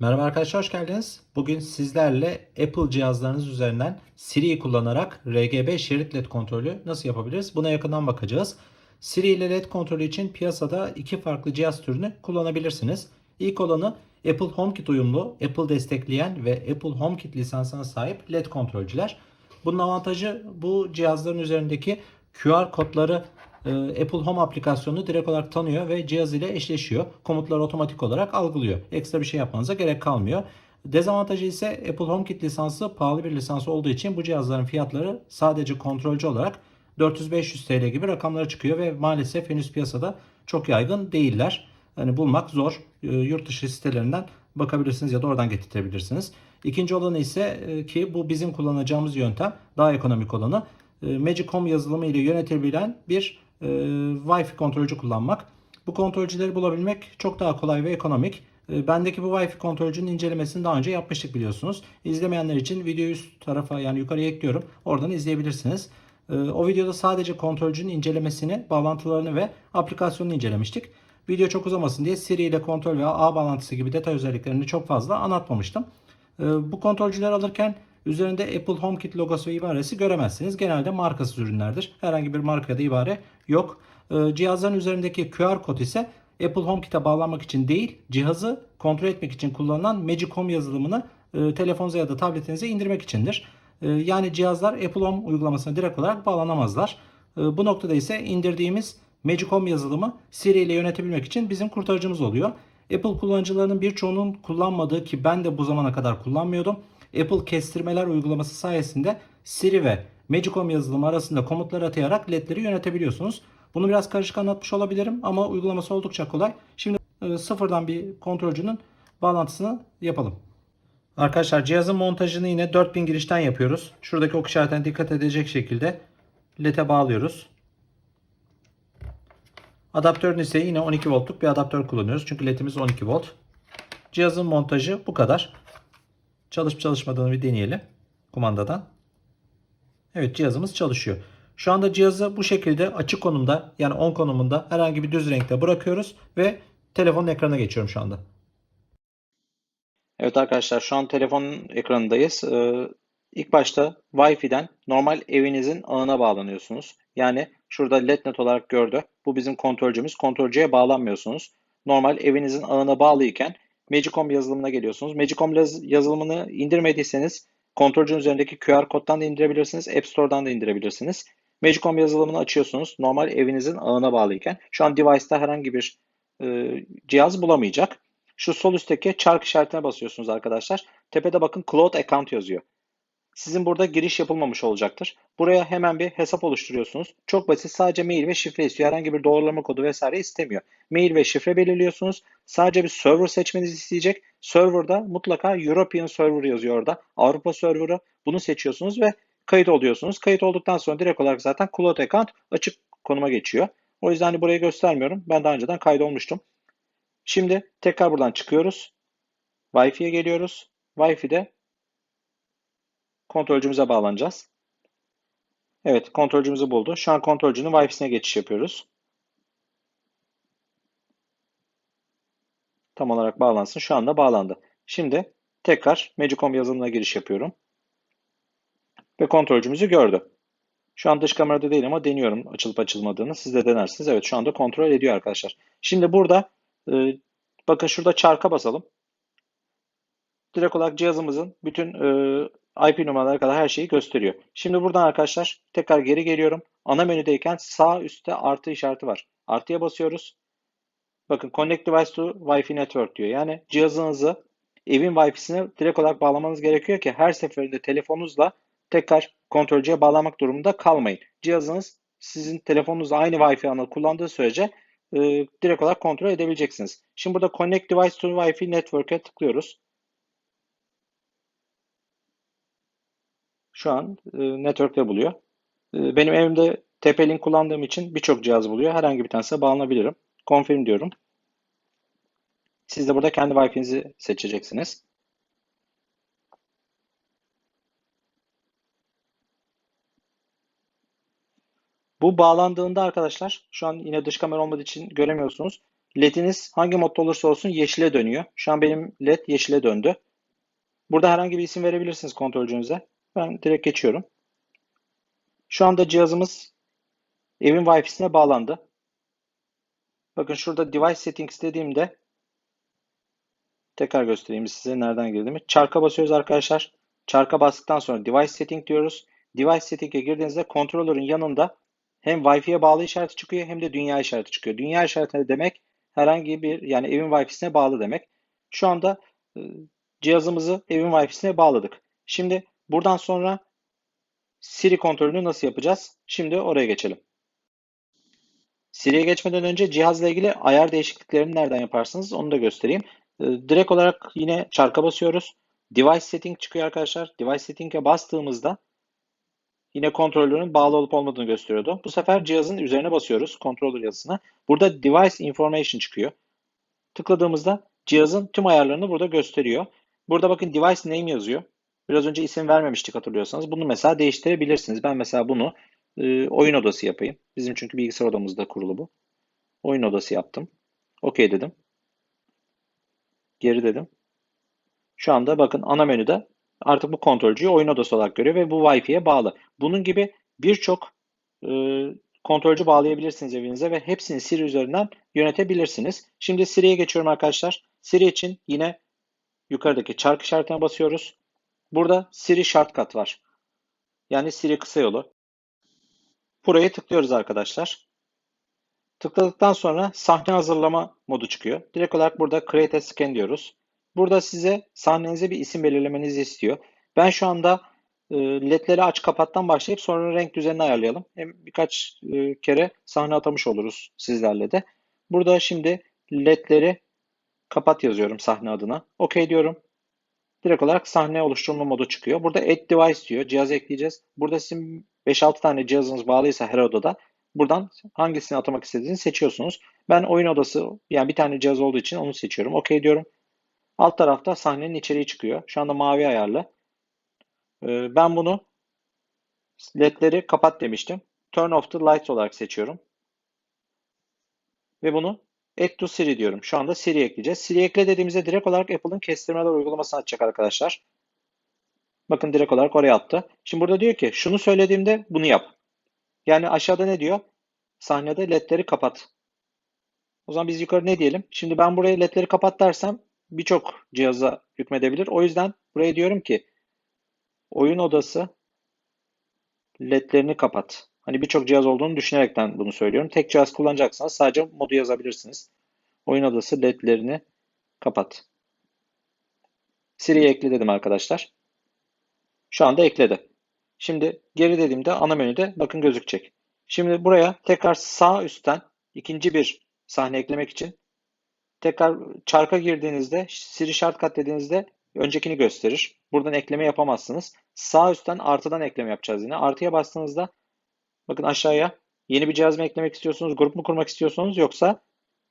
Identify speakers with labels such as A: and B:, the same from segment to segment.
A: Merhaba arkadaşlar hoş geldiniz. Bugün sizlerle Apple cihazlarınız üzerinden Siri'yi kullanarak RGB şerit led kontrolü nasıl yapabiliriz? Buna yakından bakacağız. Siri ile led kontrolü için piyasada iki farklı cihaz türünü kullanabilirsiniz. İlk olanı Apple HomeKit uyumlu, Apple destekleyen ve Apple HomeKit lisansına sahip led kontrolcüler. Bunun avantajı bu cihazların üzerindeki QR kodları Apple Home aplikasyonunu direkt olarak tanıyor ve cihaz ile eşleşiyor. Komutları otomatik olarak algılıyor. Ekstra bir şey yapmanıza gerek kalmıyor. Dezavantajı ise Apple HomeKit lisansı pahalı bir lisans olduğu için bu cihazların fiyatları sadece kontrolcü olarak 400-500 TL gibi rakamlara çıkıyor ve maalesef henüz piyasada çok yaygın değiller. Hani bulmak zor. E, Yurt dışı sitelerinden bakabilirsiniz ya da oradan getirtebilirsiniz. İkinci olanı ise e, ki bu bizim kullanacağımız yöntem daha ekonomik olanı e, Magic Home yazılımı ile yönetebilen bir e, Wi-Fi kontrolcü kullanmak. Bu kontrolcüleri bulabilmek çok daha kolay ve ekonomik. E, bendeki bu Wi-Fi kontrolcünün incelemesini daha önce yapmıştık biliyorsunuz. İzlemeyenler için videoyu üst tarafa yani yukarıya ekliyorum. Oradan izleyebilirsiniz. E, o videoda sadece kontrolcünün incelemesini, bağlantılarını ve aplikasyonunu incelemiştik. Video çok uzamasın diye Siri ile kontrol ve ağ bağlantısı gibi detay özelliklerini çok fazla anlatmamıştım. E, bu kontrolcüleri alırken Üzerinde Apple HomeKit logosu ve ibaresi göremezsiniz. Genelde markasız ürünlerdir. Herhangi bir marka ya da ibare yok. Ee, cihazların üzerindeki QR kod ise Apple HomeKit'e bağlanmak için değil, cihazı kontrol etmek için kullanılan Magic Home yazılımını e, telefonunuza ya da tabletinize indirmek içindir. E, yani cihazlar Apple Home uygulamasına direkt olarak bağlanamazlar. E, bu noktada ise indirdiğimiz Magic Home yazılımı Siri ile yönetebilmek için bizim kurtarıcımız oluyor. Apple kullanıcılarının birçoğunun kullanmadığı ki ben de bu zamana kadar kullanmıyordum. Apple kestirmeler uygulaması sayesinde Siri ve Magicom yazılımı arasında komutlar atayarak ledleri yönetebiliyorsunuz. Bunu biraz karışık anlatmış olabilirim ama uygulaması oldukça kolay. Şimdi e, sıfırdan bir kontrolcünün bağlantısını yapalım. Arkadaşlar cihazın montajını yine 4000 girişten yapıyoruz. Şuradaki ok işaretine dikkat edecek şekilde led'e bağlıyoruz. Adaptörün ise yine 12 voltluk bir adaptör kullanıyoruz. Çünkü ledimiz 12 volt. Cihazın montajı bu kadar. Çalışıp çalışmadığını bir deneyelim kumandadan. Evet cihazımız çalışıyor. Şu anda cihazı bu şekilde açık konumda yani on konumunda herhangi bir düz renkte bırakıyoruz ve telefonun ekranına geçiyorum şu anda.
B: Evet arkadaşlar şu an telefonun ekranındayız. Ee, ilk başta Wi-Fi'den normal evinizin ağına bağlanıyorsunuz. Yani şurada LED-Net olarak gördü. Bu bizim kontrolcümüz. Kontrolcüye bağlanmıyorsunuz. Normal evinizin ağına bağlıyken Magicom yazılımına geliyorsunuz. Magicom yazılımını indirmediyseniz kontrolcünün üzerindeki QR koddan da indirebilirsiniz. App Store'dan da indirebilirsiniz. Magicom yazılımını açıyorsunuz. Normal evinizin ağına bağlıyken. Şu an device'ta herhangi bir e, cihaz bulamayacak. Şu sol üstteki çark işaretine basıyorsunuz arkadaşlar. Tepede bakın Cloud Account yazıyor sizin burada giriş yapılmamış olacaktır. Buraya hemen bir hesap oluşturuyorsunuz. Çok basit sadece mail ve şifre istiyor. Herhangi bir doğrulama kodu vesaire istemiyor. Mail ve şifre belirliyorsunuz. Sadece bir server seçmenizi isteyecek. Server'da mutlaka European Server yazıyor orada. Avrupa server'ı. Bunu seçiyorsunuz ve kayıt oluyorsunuz. Kayıt olduktan sonra direkt olarak zaten Cloud Account açık konuma geçiyor. O yüzden hani burayı göstermiyorum. Ben daha önceden kaydolmuştum. Şimdi tekrar buradan çıkıyoruz. Wi-Fi'ye geliyoruz. Wi-Fi'de kontrolcümüze bağlanacağız. Evet kontrolcümüzü buldu. Şu an kontrolcünün Wi-Fi'sine geçiş yapıyoruz. Tam olarak bağlansın. Şu anda bağlandı. Şimdi tekrar Magicom yazılımına giriş yapıyorum. Ve kontrolcümüzü gördü. Şu an dış kamerada değil ama deniyorum açılıp açılmadığını. Siz de denersiniz. Evet şu anda kontrol ediyor arkadaşlar. Şimdi burada e, bakın şurada çarka basalım. Direkt olarak cihazımızın bütün e, IP numaraları kadar her şeyi gösteriyor. Şimdi buradan arkadaşlar tekrar geri geliyorum. Ana menüdeyken sağ üstte artı işareti var. Artıya basıyoruz. Bakın Connect Device to Wi-Fi Network diyor. Yani cihazınızı evin Wi-Fi'sine direkt olarak bağlamanız gerekiyor ki her seferinde telefonunuzla tekrar kontrolcüye bağlamak durumunda kalmayın. Cihazınız sizin telefonunuzla aynı Wi-Fi ağı kullandığı sürece e, direkt olarak kontrol edebileceksiniz. Şimdi burada Connect Device to Wi-Fi Network'e tıklıyoruz. Şu an e, network'te buluyor. E, benim evimde TP-Link kullandığım için birçok cihaz buluyor. Herhangi bir tanesine bağlanabilirim. Confirm diyorum. Siz de burada kendi Wi-Fi'nizi seçeceksiniz. Bu bağlandığında arkadaşlar şu an yine dış kamera olmadığı için göremiyorsunuz. LED'iniz hangi modda olursa olsun yeşile dönüyor. Şu an benim LED yeşile döndü. Burada herhangi bir isim verebilirsiniz kontrolcünüze. Ben direkt geçiyorum. Şu anda cihazımız evin Wi-Fi'sine bağlandı. Bakın şurada device settings dediğimde tekrar göstereyim size nereden girdiğimi. Çarka basıyoruz arkadaşlar. Çarka bastıktan sonra device setting diyoruz. Device setting'e girdiğinizde controller'ın yanında hem Wi-Fi'ye bağlı işareti çıkıyor hem de dünya işareti çıkıyor. Dünya işareti demek herhangi bir yani evin Wi-Fi'sine bağlı demek. Şu anda e, cihazımızı evin Wi-Fi'sine bağladık. Şimdi buradan sonra Siri kontrolünü nasıl yapacağız? Şimdi oraya geçelim. Siri'ye geçmeden önce cihazla ilgili ayar değişikliklerini nereden yaparsınız onu da göstereyim. Ee, Direkt olarak yine çarka basıyoruz. Device setting çıkıyor arkadaşlar. Device setting'e bastığımızda yine kontrolörün bağlı olup olmadığını gösteriyordu. Bu sefer cihazın üzerine basıyoruz controller yazısına. Burada device information çıkıyor. Tıkladığımızda cihazın tüm ayarlarını burada gösteriyor. Burada bakın device name yazıyor. Biraz önce isim vermemiştik hatırlıyorsanız. Bunu mesela değiştirebilirsiniz. Ben mesela bunu e, oyun odası yapayım. Bizim çünkü bilgisayar odamızda kurulu bu. Oyun odası yaptım. OK dedim. Geri dedim. Şu anda bakın ana menüde artık bu kontrolcüyü oyun odası olarak görüyor ve bu Wi-Fi'ye bağlı. Bunun gibi birçok e, kontrolcü bağlayabilirsiniz evinize ve hepsini Siri üzerinden yönetebilirsiniz. Şimdi Siri'ye geçiyorum arkadaşlar. Siri için yine yukarıdaki çark işaretine basıyoruz. Burada Siri Shortcut var. Yani Siri kısa yolu. Buraya tıklıyoruz arkadaşlar. Tıkladıktan sonra sahne hazırlama modu çıkıyor. Direkt olarak burada Create a Scan diyoruz. Burada size sahnenize bir isim belirlemenizi istiyor. Ben şu anda e, ledleri aç kapattan başlayıp sonra renk düzenini ayarlayalım. Hem birkaç e, kere sahne atamış oluruz sizlerle de. Burada şimdi ledleri kapat yazıyorum sahne adına. OK diyorum. Direkt olarak sahne oluşturma modu çıkıyor. Burada Add Device diyor. Cihaz ekleyeceğiz. Burada sizin 5-6 tane cihazınız bağlıysa her odada buradan hangisini atamak istediğinizi seçiyorsunuz. Ben oyun odası yani bir tane cihaz olduğu için onu seçiyorum. OK diyorum. Alt tarafta sahnenin içeriği çıkıyor. Şu anda mavi ayarlı. Ee, Ben bunu ledleri kapat demiştim. Turn off the lights olarak seçiyorum. Ve bunu Add to Siri diyorum. Şu anda Siri ekleyeceğiz. Siri ekle dediğimizde direkt olarak Apple'ın kestirmeler uygulamasını açacak arkadaşlar. Bakın direkt olarak oraya attı. Şimdi burada diyor ki şunu söylediğimde bunu yap. Yani aşağıda ne diyor? Sahnede ledleri kapat. O zaman biz yukarı ne diyelim? Şimdi ben buraya ledleri kapat dersem birçok cihaza hükmedebilir. O yüzden buraya diyorum ki oyun odası ledlerini kapat. Hani birçok cihaz olduğunu düşünerekten bunu söylüyorum. Tek cihaz kullanacaksanız sadece modu yazabilirsiniz. Oyun odası ledlerini kapat. Siri'ye ekle dedim arkadaşlar. Şu anda ekledi. Şimdi geri dediğimde ana menüde bakın gözükecek. Şimdi buraya tekrar sağ üstten ikinci bir sahne eklemek için tekrar çarka girdiğinizde Siri Shortcut dediğinizde öncekini gösterir. Buradan ekleme yapamazsınız. Sağ üstten artıdan ekleme yapacağız yine. Artıya bastığınızda bakın aşağıya yeni bir cihaz mı eklemek istiyorsunuz, grup mu kurmak istiyorsunuz yoksa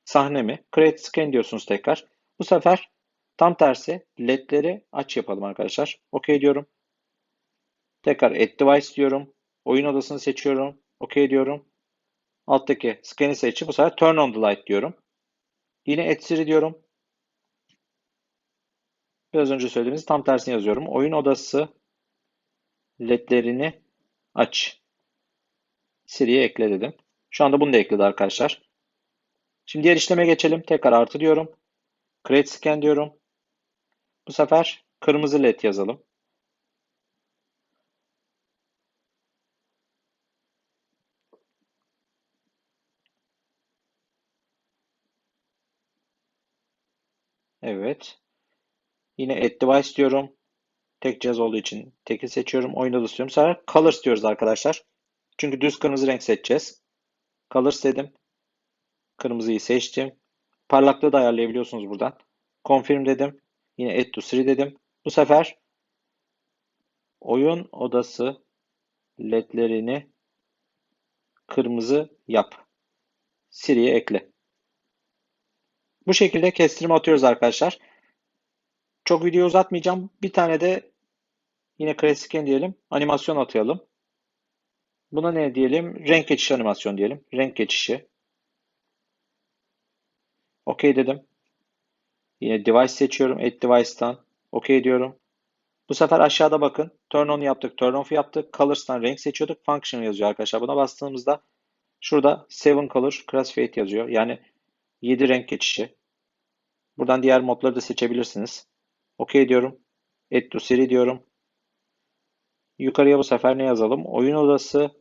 B: sahne mi? Create Scan diyorsunuz tekrar. Bu sefer tam tersi ledleri aç yapalım arkadaşlar. OK diyorum. Tekrar Add Device diyorum. Oyun odasını seçiyorum. OK diyorum. Alttaki Scan'i seçip bu sefer Turn on the light diyorum. Yine Add Siri diyorum. Biraz önce söylediğimiz tam tersini yazıyorum. Oyun odası ledlerini aç. Siri'ye ekle dedim. Şu anda bunu da ekledi arkadaşlar. Şimdi diğer işleme geçelim. Tekrar artı diyorum. Create Scan diyorum. Bu sefer kırmızı led yazalım. Evet. Yine Add Device diyorum. Tek cihaz olduğu için teki seçiyorum. Oyun odası diyorum. Sonra Colors diyoruz arkadaşlar. Çünkü düz kırmızı renk seçeceğiz. Colors dedim. Kırmızıyı seçtim. Parlaklığı da ayarlayabiliyorsunuz buradan. Confirm dedim. Yine Add to Siri dedim. Bu sefer oyun odası ledlerini kırmızı yap. Siri'ye ekle. Bu şekilde kestirme atıyoruz arkadaşlar. Çok video uzatmayacağım. Bir tane de yine klasik diyelim. Animasyon atayalım. Buna ne diyelim? Renk geçişi animasyon diyelim. Renk geçişi. OK dedim. Yine device seçiyorum. Add device'tan. OK diyorum. Bu sefer aşağıda bakın. Turn on yaptık. Turn off yaptık. Colors'tan renk seçiyorduk. Function yazıyor arkadaşlar. Buna bastığımızda şurada 7 color classified yazıyor. Yani 7 renk geçişi. Buradan diğer modları da seçebilirsiniz. OK diyorum. Add to Siri diyorum. Yukarıya bu sefer ne yazalım? Oyun odası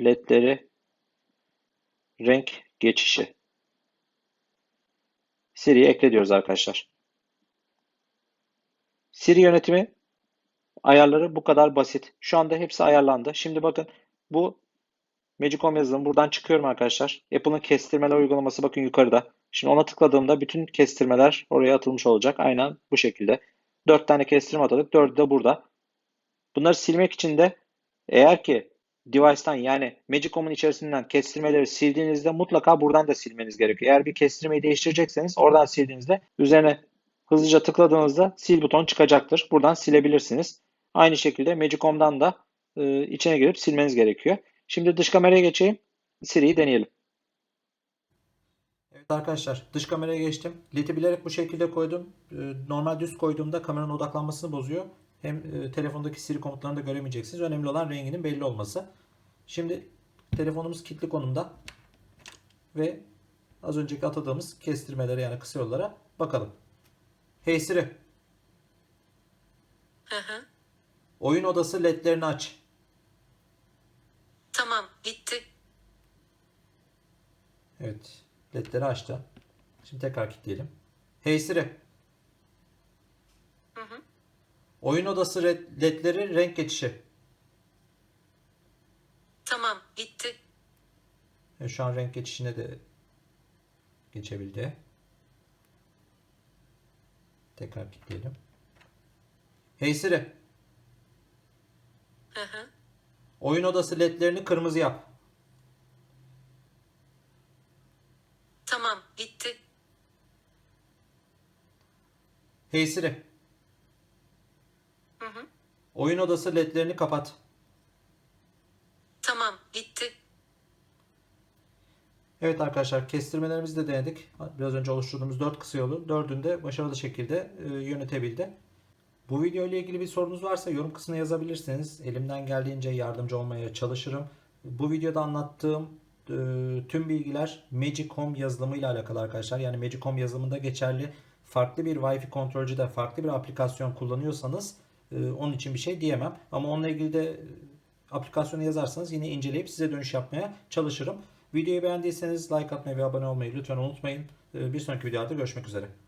B: ledleri renk geçişi. Siri'ye ekle diyoruz arkadaşlar. Siri yönetimi ayarları bu kadar basit. Şu anda hepsi ayarlandı. Şimdi bakın bu Magic Home yazılımı buradan çıkıyorum arkadaşlar. Apple'ın kestirmeler uygulaması bakın yukarıda. Şimdi ona tıkladığımda bütün kestirmeler oraya atılmış olacak. Aynen bu şekilde. 4 tane kestirme atadık. 4'ü de burada. Bunları silmek için de eğer ki device'tan yani Magic Home'un içerisinden kestirmeleri sildiğinizde mutlaka buradan da silmeniz gerekiyor. Eğer bir kestirmeyi değiştirecekseniz oradan sildiğinizde üzerine hızlıca tıkladığınızda sil buton çıkacaktır. Buradan silebilirsiniz. Aynı şekilde Magic Home'dan da e, içine girip silmeniz gerekiyor. Şimdi dış kameraya geçeyim. Siri'yi deneyelim.
A: Evet arkadaşlar dış kameraya geçtim. LED'i bilerek bu şekilde koydum. Ee, Normal düz koyduğumda kameranın odaklanmasını bozuyor. Hem e, telefondaki Siri komutlarını da göremeyeceksiniz. Önemli olan renginin belli olması. Şimdi telefonumuz kilitli konumda. Ve az önceki atadığımız kestirmelere yani kısa yollara bakalım. Hey Siri,
C: Hı hı.
A: oyun odası ledlerini aç.
C: Tamam, bitti.
A: Evet, ledleri açtı. Şimdi tekrar kilitleyelim. Hey Siri,
C: Hı hı.
A: Oyun odası ledleri renk geçişi.
C: Tamam, bitti.
A: E, Şu an renk geçişine de geçebildi. Tekrar kilitleyelim. Hey Siri,
C: Hı hı.
A: oyun odası ledlerini kırmızı yap.
C: Tamam, bitti.
A: Hey Siri,
C: Hı hı.
A: oyun odası ledlerini kapat.
C: Tamam, bitti.
A: Evet arkadaşlar kestirmelerimizi de denedik. Biraz önce oluşturduğumuz 4 kısa yolu 4'ünü de başarılı şekilde e, yönetebildi. Bu video ile ilgili bir sorunuz varsa yorum kısmına yazabilirsiniz. Elimden geldiğince yardımcı olmaya çalışırım. Bu videoda anlattığım e, tüm bilgiler Magic Home yazılımı ile alakalı arkadaşlar. Yani Magic Home yazılımında geçerli farklı bir Wi-Fi kontrolcüde farklı bir aplikasyon kullanıyorsanız onun için bir şey diyemem. Ama onunla ilgili de e, aplikasyonu yazarsanız yine inceleyip size dönüş yapmaya çalışırım. Videoyu beğendiyseniz like atmayı ve abone olmayı lütfen unutmayın. E, Bir sonraki videoda görüşmek üzere.